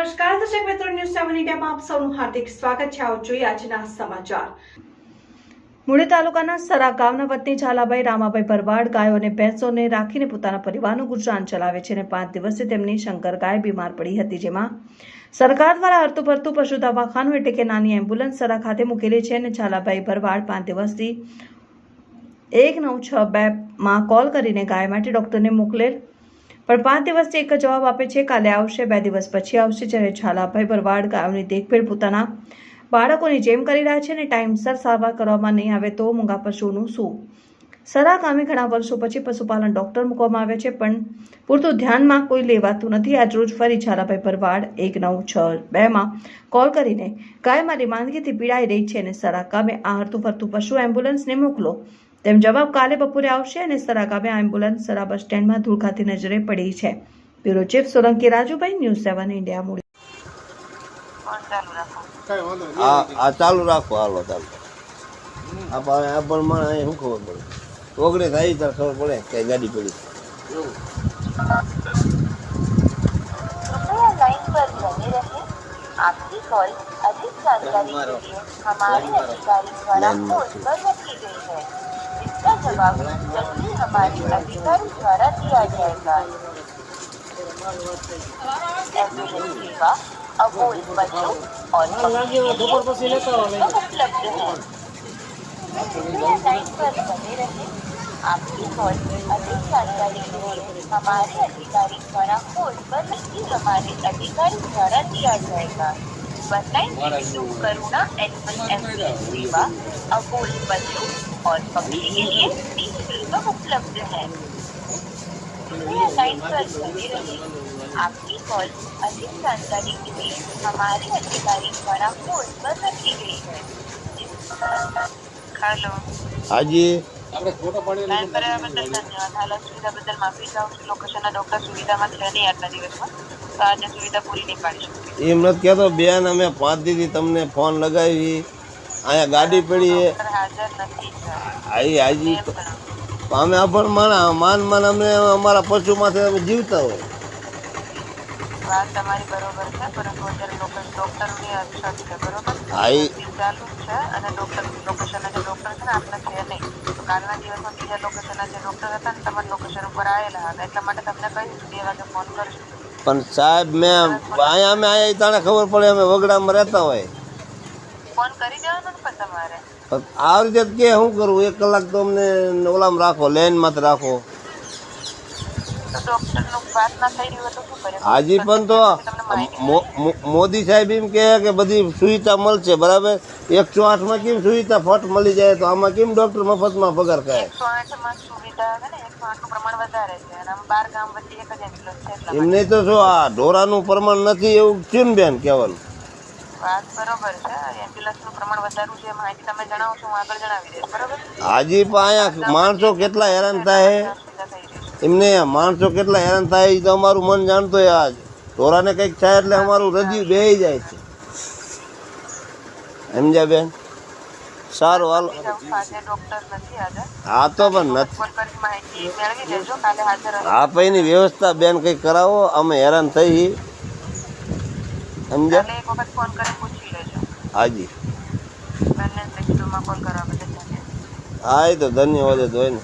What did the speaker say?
આપ સૌનું હાર્દિક સ્વાગત છે. આવો જોઈએ આજના સમાચાર. મૂળી તાલુકાના સરા ગામના વતની ઝાલાભાઈ રામાભાઈ ભરવાડ ગાયો અને ભેંસોને રાખીને પોતાના પરિવારનું ગુજરાન ચલાવે છે અને પાંચ દિવસથી તેમની શંકર ગાય બીમાર પડી હતી, જેમાં સરકાર દ્વારા હરતું ફરતું પશુ દવાખાનું એટલે કે નાની એમ્બ્યુલન્સ સરા ખાતે મૂકેલી છે અને ઝાલાભાઈ ભરવાડ પાંચ દિવસથી એક નવ છ બે માં કોલ કરીને ગાય માટે ડૉક્ટરને મોકલેલ પણ પાંચ દિવસથી એક જ જવાબ આપે છે. કાલે આવશે, બે દિવસ પછી આવશે જ્યારે છાલાભાઈ ભરવાડ ગાયોની દેખભેળ પોતાના બાળકોની જેમ કરી રહ્યા છે અને ટાઈમસર સારવાર કરવામાં નહીં આવે તો મૂંગા પશુનું શું? સરા ગામે ઘણા વર્ષો પછી પશુપાલન ડોક્ટર મૂકવામાં આવે છે, પણ પૂરતું ધ્યાનમાં કોઈ લેવાતું નથી. આજરોજ ફરી ઝાલાભાઈ ભરવાડ એક નવ છ બેમાં કોલ કરીને ગાય મારી માંદગીથી પીડાઈ રહી છે અને સરા ગામે આ હરતું ફરતું પશુ એમ્બ્યુલન્સને મોકલો. તેમ જવાબ કાલે બપોરે આવશે અને સરા ગામે આ એમ્બ્યુલન્સ સરા બસ સ્ટેન્ડમાં ધૂળ ખાતી નજરે પડી છે bureau chief Solanki Rajubhai news seven India મૂડી આ આ ચાલુ રાખો હાલો ચાલુ આ પણ આ પણ મને અહીં શું ખબર પડે ઓગણે થાય ત્યારે ખબર પડે કે ગાડી પડી कृपया लाइन पर बने रहें आपकी कॉल अधिक जानकारी के लिए हमारे अधिकारी द्वारा होल्ड पर रखी गई है इसका जवाब जल्दी हमारे अधिकारी द्वारा दिया जाएगा। एंबुलेंस सेवा अबोल बच्चों और आपकी कॉल अधिक जानकारी के लिए हमारे अधिकारी द्वारा पर हमारे अधिकारी द्वारा दिया जाएगा। One nine Karuna animal ambulance सेवा बच्चों और पक्षी के लिए निःशुल्क उपलब्ध है कृपया लाइन पर बने रहें आपकी कॉल अधिक जानकारी के लिए हमारे अधिकारी द्वारा होल्ड पर रखी गई है हेलो હાજી લાઈન પર આવ્યા બદલ ધન્યવાદ હાલ સુવિધા બદલ માફી ચાહું છું લોકેશનના ડોક્ટર સુવિધામાં છે નહીં આજના દિવસમાં તો આજે સુવિધા પૂરી નહીં પાડી શકીએ એમ નથી કહેતો બેન અમે પાંચ દીધી તમને ફોન લગાવી અહીંયા ગાડી પડી એ હાજી એમ અમે અભણ માણા માન માન અમે અમારા પશુમાંથી અમે જીવતા હોય. પણ સાહેબ મેં અહીંયા અમે અહીંયા તને ખબર પડે અમે વગડામાં રહેતા હોય. ફોન કરી દેવાનો પણ તમારે? આ રીતે કે શું કરું? એક કલાક તો અમને ઓલામાં રાખો લેનમાં જ રાખો. કરે? હાજી પણ તો મોદી સાહેબ એમ કહે કે બધી સુવિધા મળશે બરાબર? એકસો આઠમાં કેમ સુવિધા ફટ મળી જાય તો આમાં કેમ ડૉક્ટર મફતમાં પગાર ખાય એકસો આઠમાં સુવિધા છે ને? એકસો આઠનું પ્રમાણ વધારે છે. અને આમ બાર ગામ વચ્ચે એક જ એમ્બ્યુલન્સ છે એટલા એમ નહીં તો શું આ ઢોરાનું પ્રમાણ નથી એવું ચીન બેન કહેવાનું? વાત બરોબર છે. એમ્બ્યુલન્સનું પ્રમાણ વધારવું છે એ માહિતી તમે જણાવો છો હું આગળ જણાવી દઈશ બરોબર? હાજી પણ અહીંયા માણસો કેટલા હેરાન થાય સુવિધા થઈ રહી છે. એમને માણસો કેટલા હેરાન થાય એ તો અમારું મન જાણતો હોય આજ. ઢોરાને કંઈક થાય એટલે અમારું હૃદય બેહી જાય છે. સમજ્યા બેન? સારું હાલો. જાઉં આજે ડોક્ટર નથી આજે. હા તો પણ નથી. ફોન કરી માહિતી મેળવી લેજો કાલે હાજર હશે આ પૈની વ્યવસ્થા બેન કંઈક કરાવો અમે હેરાન થઈ સમજ્યા? એક વખત ફોન કરી પૂછી લેજો. હાજી. બંને કોલ કરવા બદલ ધન્યવાદ. હા એ તો ધન્યવાદ જ હોય ને.